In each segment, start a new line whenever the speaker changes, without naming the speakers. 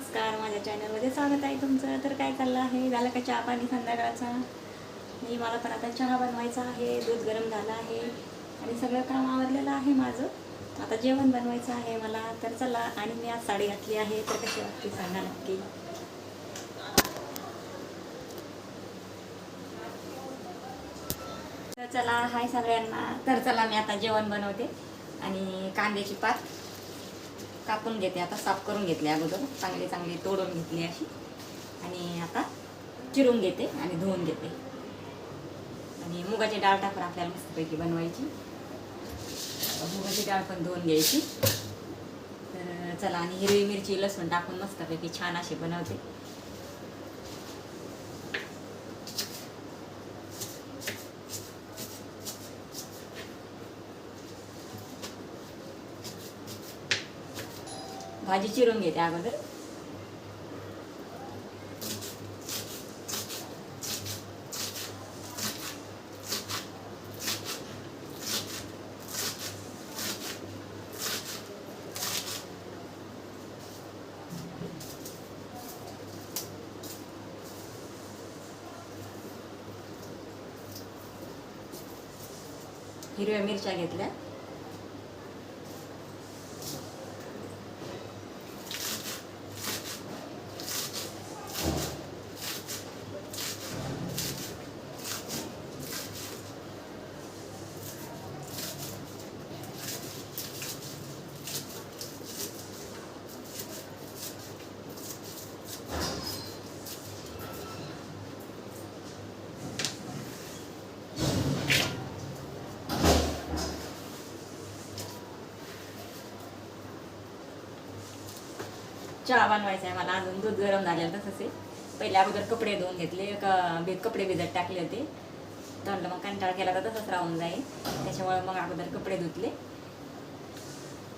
नमस्कार माझ्या चॅनलमध्ये स्वागत आहे तुमचं. तर काय चाललं आहे? झालं का चहा पाणी संध्याकाळचा? मी मला पण आता चहा बनवायचा आहे दूध गरम झालं आहे आणि सगळं काम आवरलेलं आहे माझं. आता जेवण बनवायचं आहे मला. तर चला आणि मी आज साडी घातली आहे. तर कशी वाटते सांगा नक्की. तर चला हाय सगळ्यांना. तर चला मी आता जेवण बनवते आणि कांद्याची पात. कापून घेते आता साफ करून घेतले अगोदर. चांगली चांगली तोडून घेतली अशी. आणि आता चिरून घेते आणि धुवून घेते. आणि मुगाची डाळ टाकून आपल्याला मस्तपैकी बनवायची. मुगाची डाळ पण धुवून घ्यायची. तर चला आणि हिरवी मिरची लसूण टाकून मस्तपैकी छान अशी बनवते. भाजी चिरून घेते अगोदर हिरव्या मिरच्या घेतल्या चहा बनवायचा आहे मला. अजून दूध गरम झालेलं तसंच आहे पहिले अगोदर कपडे धुवून घेतले का कपडे भिजत टाकले होते. तर मग कंटाळ केला तर तसंच राहून जाईल. त्याच्यामुळे मग अगोदर कपडे धुतले.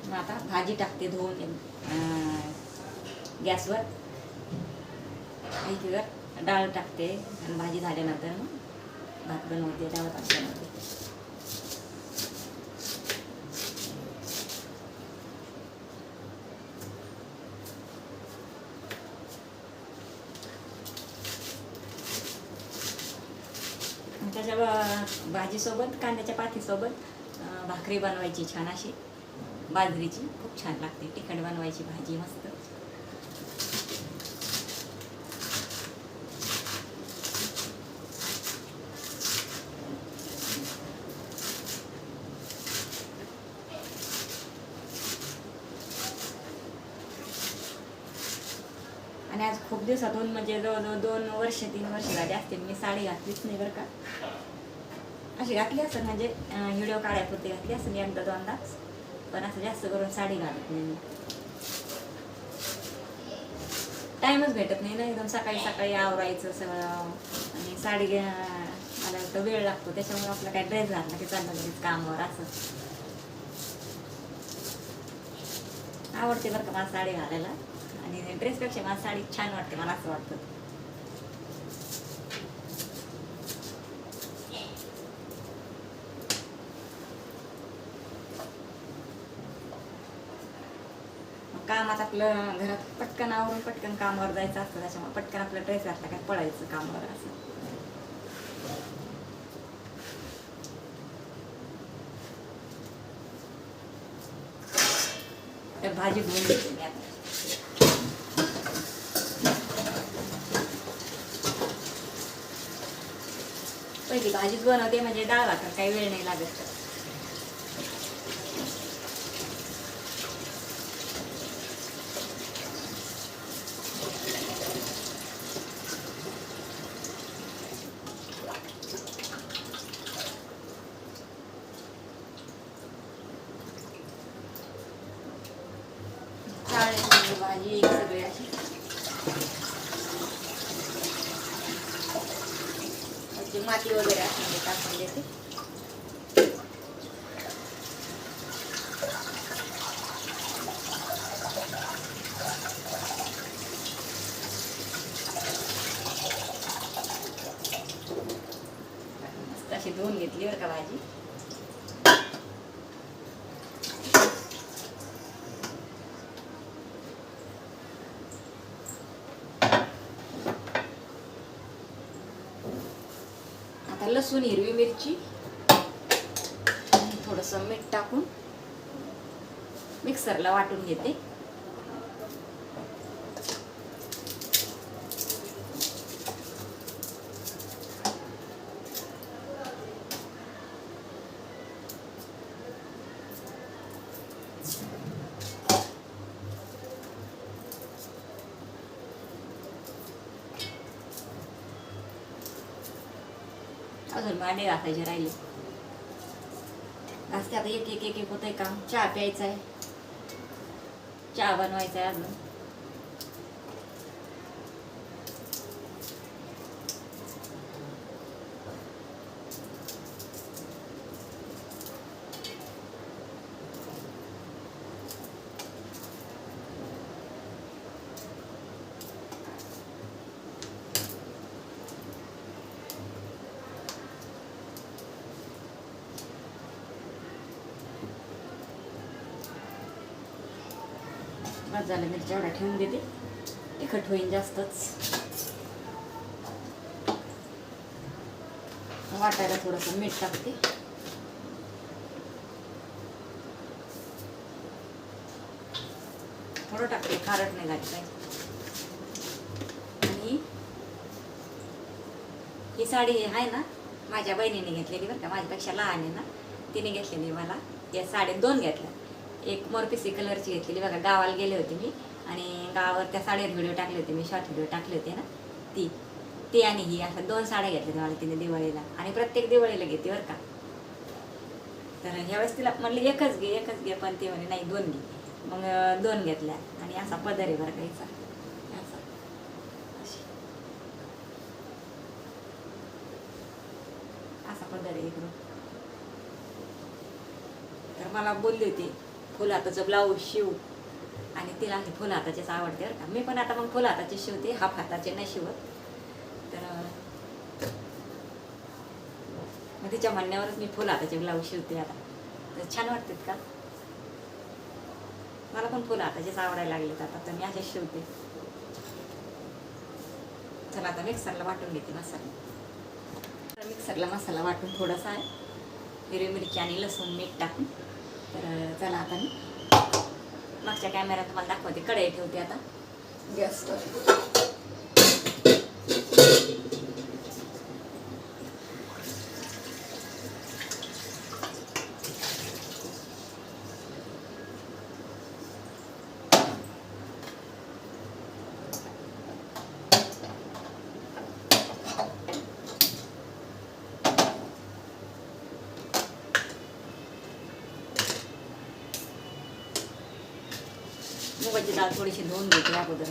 मग आता भाजी टाकते धुवून गॅसवर. ऐकीवर डाळ टाकते. आणि भाजी झाल्यानंतर मग भात बनवते डाळ भात बनवते आणि त्याच्या ब- भाजीसोबत कांद्याच्या पातीसोबत भाकरी बनवायची छान अशी. बाजरीची खूप छान लागते. तिखट बनवायची भाजी मस्त. आणि आज खूप दिवसातून म्हणजे जवळजवळ दोन वर्ष तीन वर्ष झाली असतील मी साडी घातलीच नाही बरं का. अशी घातली असं म्हणजे व्हिडिओ काढायपुरती घातली असं एकदा दोनदा. पण असं जास्त करून साडी घालत नाही टाईमच भेटत नाही ना एकदम सकाळी सकाळी आवरायचं सगळं. आणि साडी घ्या मला तर वेळ लागतो त्याच्यामुळे आपला काय ड्रेस घातला की चाललं लगेच कामावर असं. आवडते बरं का मला साडी घालायला. आणि ड्रेसपेक्षा मला साडी छान वाटते मला असं वाटतं मग कामात आपलं घरात पटकन आवरून पटकन कामावर जायचं असतं त्याच्यामुळे पटकन आपलं ड्रेस घातला काय पळायचं कामावर असं. तर भाजी धुवून घेते मी आता. पहिली भाजीच बनवते म्हणजे डाळ भाकर काही वेळ नाही लागत चालेल भाजी एक सगळी अशी त्याची माती वगैरे असं मी टाकून देते मस्त अशी धुवून घेतली बरं का भाजी लसूण हिरवी मिरची थोडंसं मीठ टाकून मिक्सरला वाटून घेते. अजून मांडे घासायचे राहिले. घासते आता एक एक एक एक होतंय काम. चहा प्यायचा आहे चहा बनवायचा आहे अजून. बस झालं मिरच्या एवढा ठेवून देते. तिखट होईल जास्तच. वाटायला थोडंसं मीठ टाकते. थोडं टाकते खारट नाही घातलं आणि ही साडी आहे ना माझ्या बहिणीने घेतलेली बरं का माझ्यापेक्षा लहान आहे ना तिने घेतलेली मला. या साडी दोन घेतल्या. एक मोरपिसी कलरची घेतलेली बघा गावाला गेले होते मी. आणि गावावर त्या साडीवर व्हिडिओ टाकले होते मी शॉर्ट व्हिडिओ टाकले होते ना. ती ती आणि ही अशा दोन साड्या घेतल्या मला तिने दिवाळीला. आणि प्रत्येक दिवाळीला घेते बरं का. तर ह्यावेळेस तिला म्हणलं एकच घे एकच घे. पण ते म्हणे नाही दोन घे. मग दोन घेतल्या. आणि असा पदर आहे बरं का हिचा. असा. अशी. असा पदर आहे इकडून तर मला बोलली होती फुल हाताचं ब्लाऊज शिव. आणि तिला हे फुल हाताचेच आवडते बरं का. मी पण आता मग फुल हाताचे शिवते हाफ हाताचे नाही शिवत. तर मग तिच्या म्हणण्यावरच मी फुल हाताचे ब्लाऊज शिवते आता. तर छान वाटतात का? मला पण फुल हाताचेच आवडायला लागलेत आता तर मी असेच शिवते. चला आता मिक्सरला वाटून घेते मसाला. तर मिक्सरला मसाला वाटून थोडासा आहे. हिरवी मिरची आणि लसूण मीठ टाकून. तर चला आता मी. मागच्या कॅमेऱ्यात तुम्हाला दाखवते. कढई ठेवते आता. गॅसवर मुगाची डाळ थोडीशी धुवून घेते अगोदर.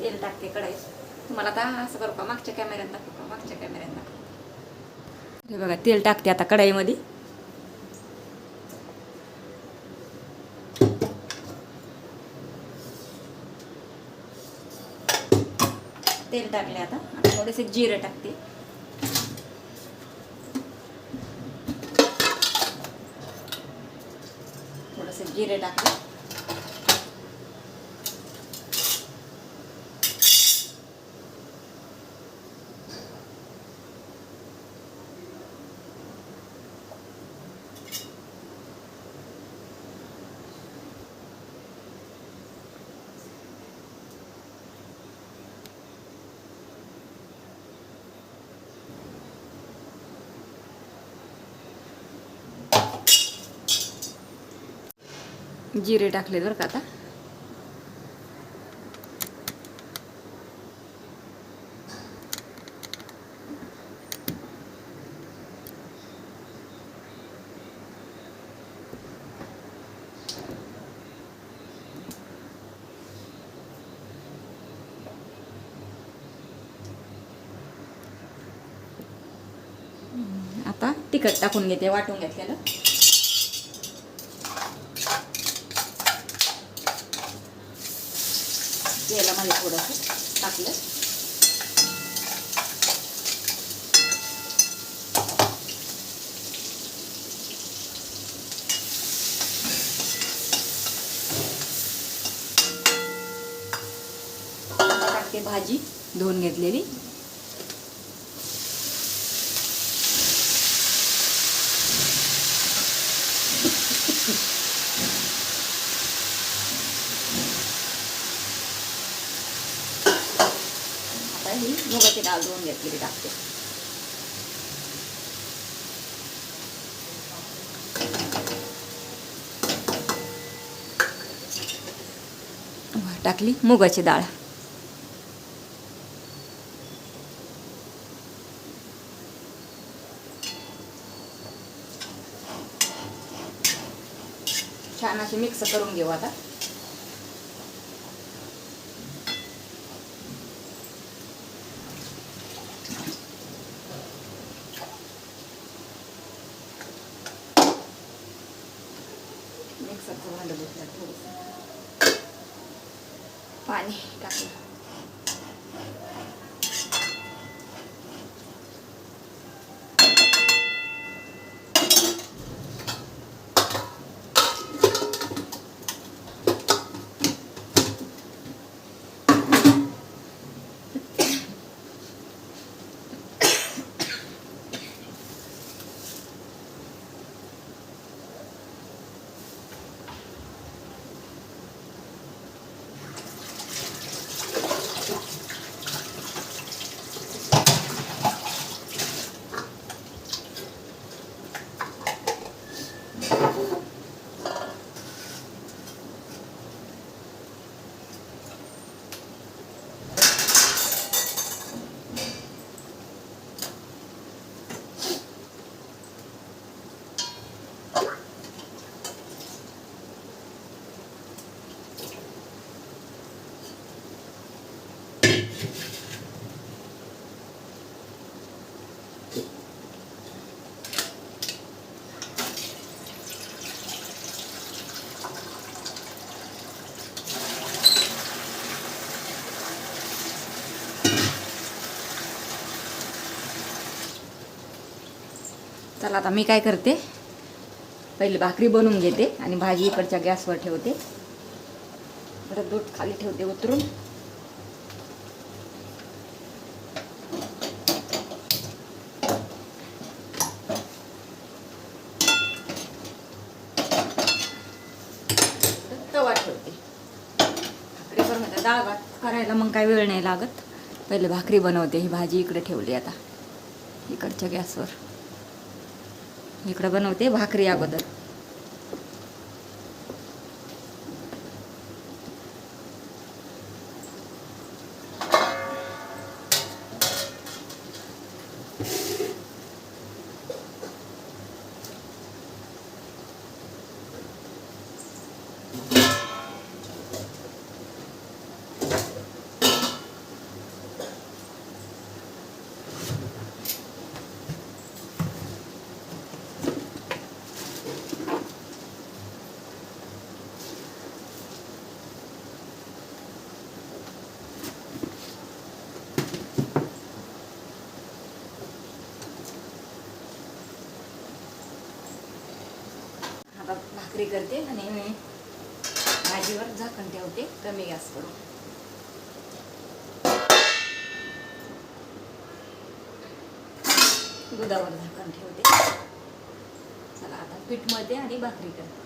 तेल टाकते कढईत. मला आता असं करू का? मागच्या कॅमेऱ्यात दाखवू का? मागच्या कॅमेऱ्यात दाखवू. हे बघा तेल टाकते आता कढाईमध्ये. तेल टाकले आता. आता थोडेसे जिरे टाकते. थोडेसे जिरे टाकते. जिरे टाकले बरं का आता. आता तिखट टाकून घेते वाटून घेतलेलं. तेलामध्ये थोडंसं टाकलं. टाकते भाजी धुवून घेतलेली. ही मुगाची डाळ धुवून घेतलेली टाकते. टाकली मुगाची डाळ. छान अशी मिक्स करून घेऊ आता मिक्सरचं भांडं घेतलं थोडंसं पाणी टाकलं चला आता मी काय करते? पहिले भाकरी बनवून घेते आणि भाजी इकडच्या गॅसवर ठेवते. परत दूध खाली ठेवते उतरून. तवा ठेवते. भाकरी बनवते डाळ भात करायला मग काय वेळ नाही लागत. पहिले भाकरी बनवते ही भाजी इकडे ठेवली आता. इकडच्या गॅसवर. इकडं बनवते भाकरी अगोदर. भाकरी करते आणि मी भाजीवर झाकण ठेवते. कमी गॅस करून. दुधावर झाकण ठेवते. चला आता पीठमध्ये आणि भाकरी करते.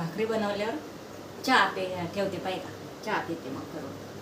भाकरी बनवल्यावर चहा पे ठेवते पाहिजे का? चहा पिते मग करून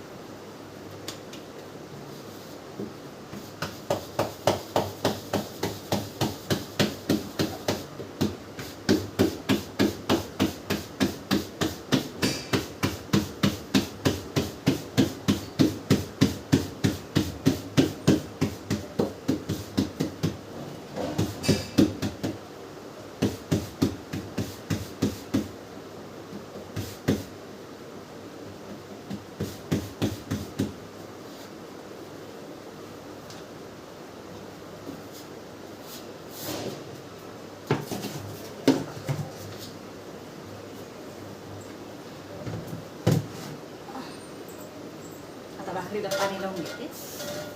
आता भाकरीला पाणी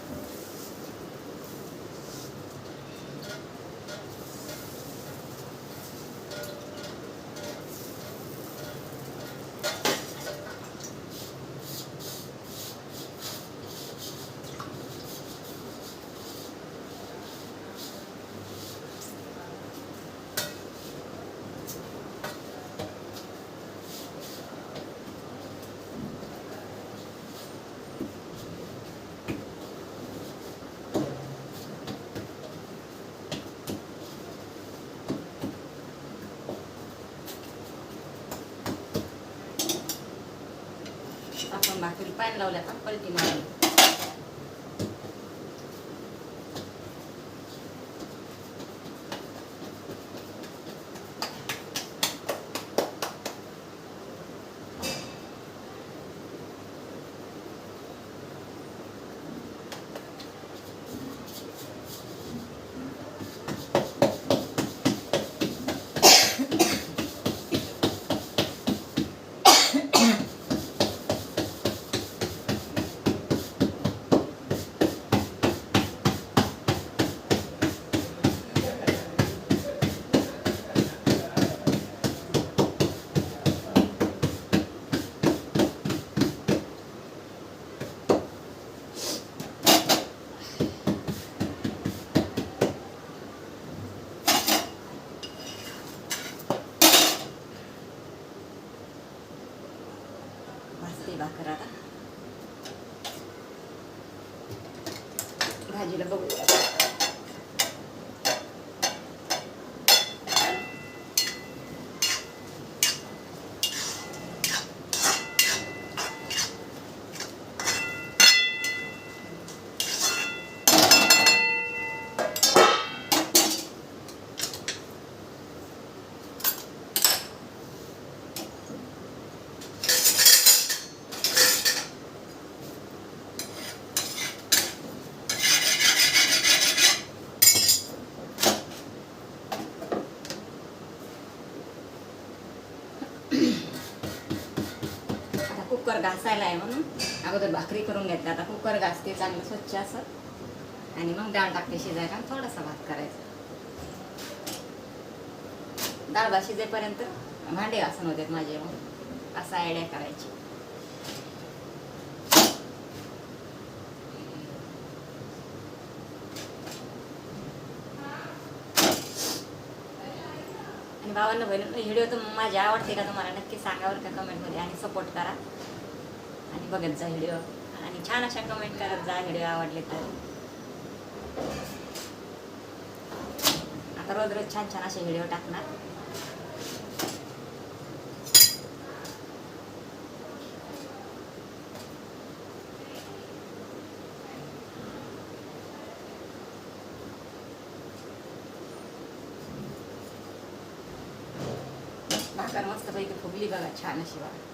लावून पाणी लावल्या आता पलटी भाजते भाकर आता भाजीला बघू आता कुकर घासायला आहे म्हणून. अगोदर भाकरी करून घेतली आता कुकर घासते चांगलं स्वच्छ असं. आणि मग डाळ टाकते शिजायला आणि थोडासा भात करायचा. डाळ भात शिजेपर्यंत भांडे घासून होते माझे मग. असा आयडिया करायची. आणि भावांना बहिणी व्हिडिओ तर माझी आवडते का तुम्हाला? नक्की सांगा बरं का कमेंटमध्ये आणि सपोर्ट करा. आणि बघत जा व्हिडिओ. आणि छान अशा कमेंट करत जा व्हिडिओ आवडले तर. आता रोज रोज छान छान असे व्हिडिओ टाकणार. भाकर मस्तपैकी फुगली बघा छान अशी बघा.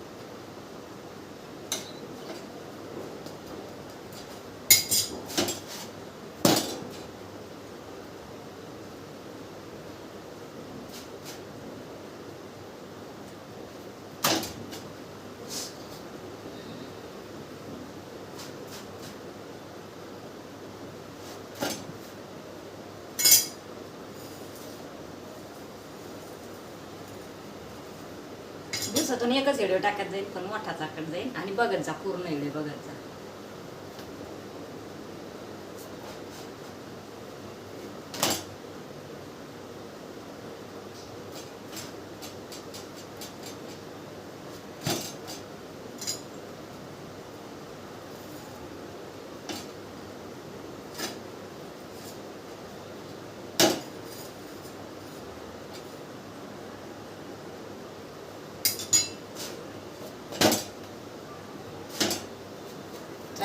दिवसातून एकच व्हिडिओ टाकत जाईल पण मोठा टाकत जाईल आणि बघत जा पूर्ण व्हिडिओ बघत जा.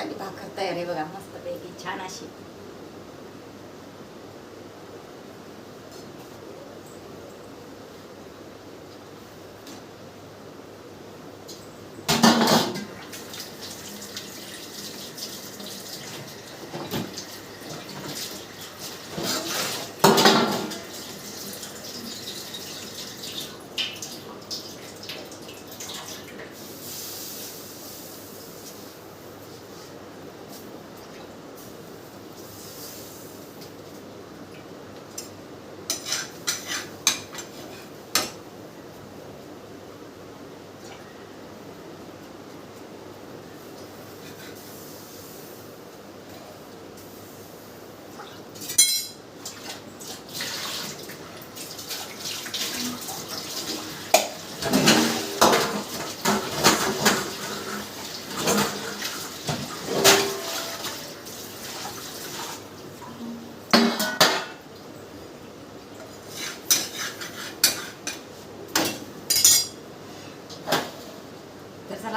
झाली भाकर तयार आहे बघा मस्तपैकी छान अशी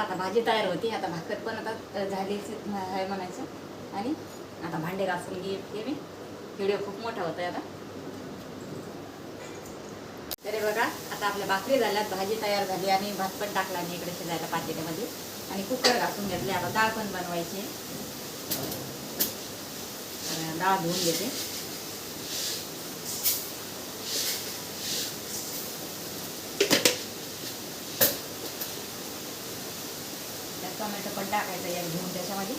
तर चला भाजी तयार होती. आता भाकर पण आता झाली झालीच आहे म्हणायचं. आणि आता भांडे घासून घे मी. व्हिडिओ खूप मोठा होता आता. तरी बघा आता आपल्या भाकरी झाल्यात भाजी तयार झाली आणि भात पण टाकला मी इकडे शिजायला पातेल्यामध्ये आणि कुकर घासून घेतले. आता डाळ पण बनवायची डाळ धुवून घेते. टोमॅटो पण टाकायचा एक घेऊन त्याच्यामध्ये.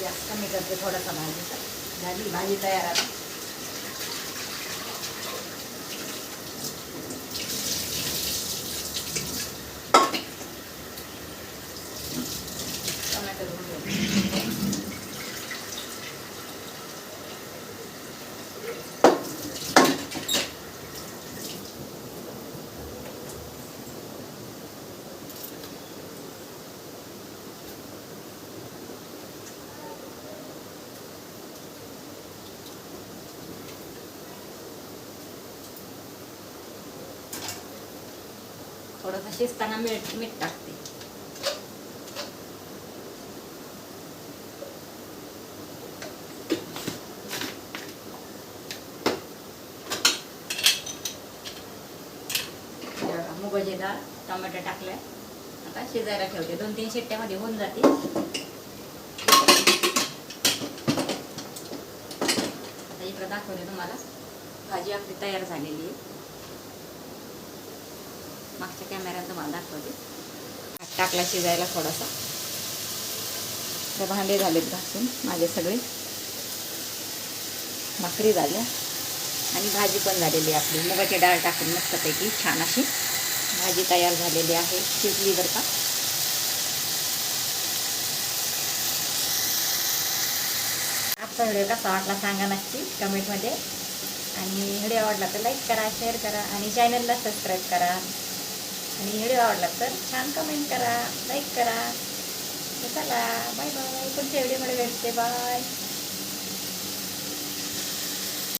जास्त कमी करते थोडासा भाजीचा. झाली भाजी तयार आहे टोमॅटो धुवून घेते शिजताना मीठ मीठ टाकते. मुगाची डाळ टोमॅटो टाकलाय. आता शिजायला ठेवते. दोन तीन शिट्ट्यामध्ये होऊन जाते. आता इकडं दाखवते तुम्हाला. भाजी आपली तयार झालेली आहे. मागच्या कॅमेऱ्यात तुम्हाला दाखवते. भात टाकला शिजायला थोडासा. तर भांडे झालेत घासून माझे सगळे. भाकरी झाल्या. आणि भाजी पण झालेली आहे आपली. मुगाची डाळ टाकून मस्तपैकी छान अशी भाजी तयार झालेली आहे. शिजली बरं का. आजचा व्हिडिओ कसा वाटला सांगा नक्की कमेंटमध्ये. आणि व्हिडिओ आवडला तर लाईक करा शेअर करा आणि चॅनलला सबस्क्राईब करा. आणि व्हिडिओ आवडला तर छान कमेंट करा लाईक करा. चला बाय बाय पुढच्या व्हिडिओमध्ये भेटते? बाय